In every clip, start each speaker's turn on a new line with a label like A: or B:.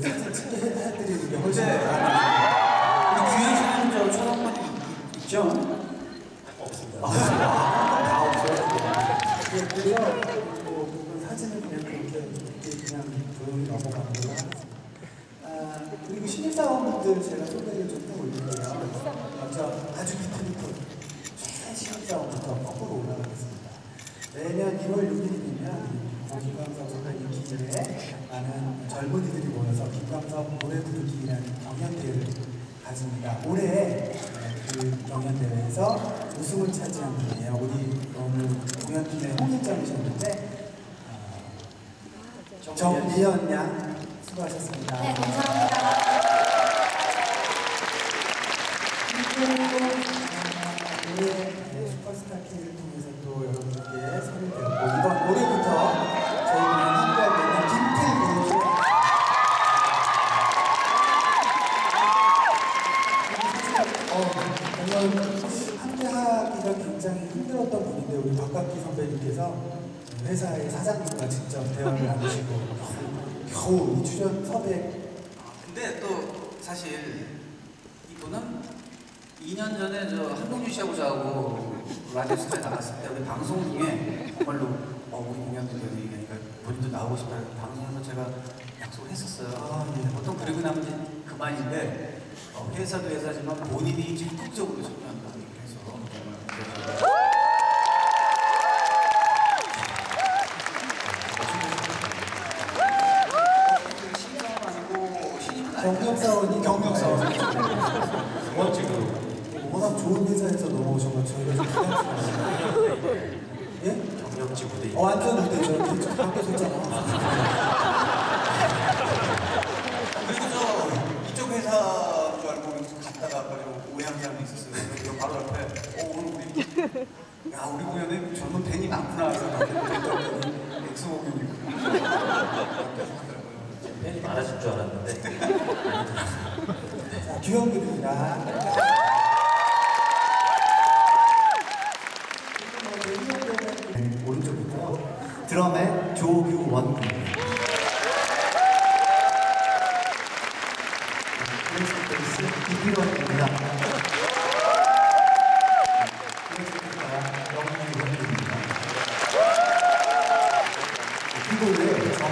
A: 찾게 해드리는 우리
B: 규현 씨는 저 초등학교 있죠?
C: 없습니다.
B: 다 없어요?
A: 그래서 뭐 사진을 그냥 이렇게 그냥 조용히 넘어갑니다. 아, 그리고 신입사원분들 제가 소개를 조금 올릴게요. 기회에 많은 젊은이들이 모여서 김광석 노래 부르기라는 경연대회를 가집니다. 올해 그 경연대회에서 우승을 차지한 분이에요. 우리 너무 공연팀의 홍일점이셨는데 어,
B: 정미연
A: 양 수고하셨습니다. 네, 감사합니다. 함께하기가 굉장히 힘들었던 분인데 우리 박학기 선배님께서 회사의 사장님과 직접 대화를 나누시고 겨우 이 출연 섭외
B: 근데 또 사실 이분은 2년 전에 저 한동준 씨하고 저하고 라디오스타에 나갔을 때 우리 방송 중에 정말로 어, 우리 공연들 여기 그러니까 본인도 나오고 싶다 방송에서 제가 약속을 했었어요. 아,
A: 네.
B: 보통 그리고 나면 이제 그만인데 어, 회사도 회사지만 본인이 적극적으로 참여한다 경력사원이 경력사원 뭐 지금
A: 워낙 좋은 회사에서 넘어오셔서 저희가 좀 부담스러워요. 예?
B: 경력지 무대
A: 어, 완전 우대죠. 이쪽 밖에서 있잖아.
B: 그리고 저 이쪽 회사인 줄 알고 갔다가 아까 좀 오해한 사람이 있었어요. 그래서 바로 앞에 어 오늘 우리 야 우리 공연에 젊은 팬이 많구나 해서 엑소 공연이고 팬이 많아질 줄 알았는데
A: 자, 규현군입니다.
D: 오른쪽부터 드럼의 조규원 베이스 이필원입니다.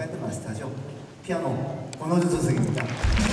D: 굳은 일 콘서트 하는 맡아주시는 밴드